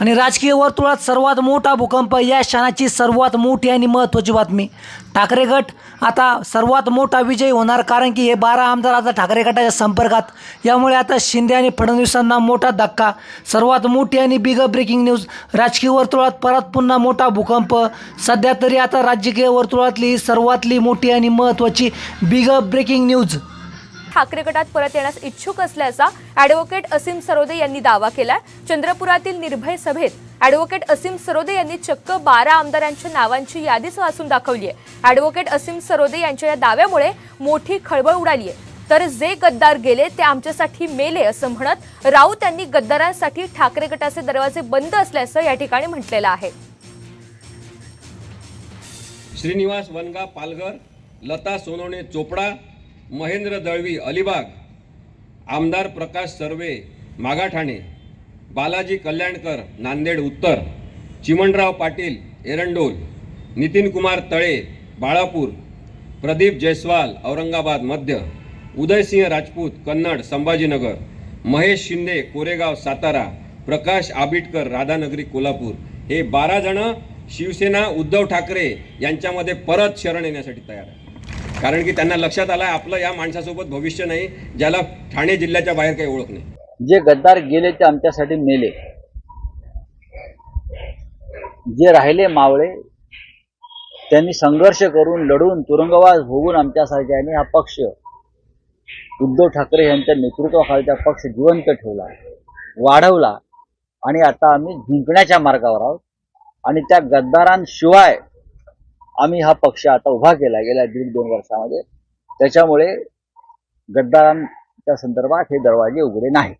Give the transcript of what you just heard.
आणि राजकीय वर्तुळात सर्वात मोठा भूकंप या क्षणाची सर्वात मोठी आणि महत्त्वाची बातमी. ठाकरे गट आता सर्वात मोठा विजय होणार कारण की हे बारा आमदार आता ठाकरे गटाच्या संपर्कात. यामुळे आता शिंदे आणि फडणवीसांना मोठा धक्का. सर्वात मोठी आणि बिग ब्रेकिंग न्यूज राजकीय वर्तुळात परत पुन्हा मोठा भूकंप. सध्या तरी आता राजकीय वर्तुळातली सर्वातली मोठी आणि महत्त्वाची बिग ब्रेकिंग न्यूज ठाकरे गटात परत येण्यास इच्छुक असल्याचा ॲडव्होकेट असीम सरोदे यांनी दावा केलाय. चंद्रपुरातील निर्भय सभेत ॲडव्होकेट असीम सरोदे यांनी चक्क बारा आमदारांच्या नावांची यादीच वाचून दाखवली आहे. ॲडव्होकेट असीम सरोदे यांच्या या दाव्यामुळे मोठी खळबळ उडाली आहे. तर जे गद्दार गेले ते आमच्यासाठी मेले असं म्हणत राऊत यांनी गद्दारांसाठी ठाकरे गटाचे दरवाजे बंद असल्याचं या ठिकाणी म्हटलेलं आहे. श्रीनिवास वनगा पालघर लता सोनवणे चोपडा महेंद्र दळवी अलिबाग. आमदार प्रकाश सर्वे मागाठाणे. बालाजी कल्याणकर नांदेड उत्तर. चिमणराव पाटील एरंडोल. नितीन कुमार तळे बाळापूर. प्रदीप जयस्वाल औरंगाबाद मध्य. उदयसिंह राजपूत कन्नड संभाजीनगर. महेश शिंदे कोरेगाव सातारा. प्रकाश आबिटकर राधानगरी कोल्हापूर. हे बारा जण शिवसेना उद्धव ठाकरे यांच्यामध्ये परत शरण येण्यासाठी तयार आहे कारण की त्यांना लक्षात आलं आपलं या माणसासोबत भविष्य नाही ज्याला ठाणे जिल्ह्याच्या बाहेर काही ओळख नाही. जे गद्दार गेले ते आमच्यासाठी मेले. जे राहिले मावळे त्यांनी संघर्ष करून लढून तुरुंगवास भोगून आमच्यासारख्याने हा पक्ष. उद्धव ठाकरे यांच्या नेतृत्वाखालचा पक्ष जिवंत ठेवला वाढवला. आणि आता आम्ही जिंकण्याच्या मार्गावर आहोत. आणि त्या गद्दारांशिवाय आम्ही हा पक्ष आता उभा केला गेल्या दीड दोन वर्षामध्ये. त्याच्यामुळे गद्दारांच्या संदर्भात हे दरवाजे उघडे नाही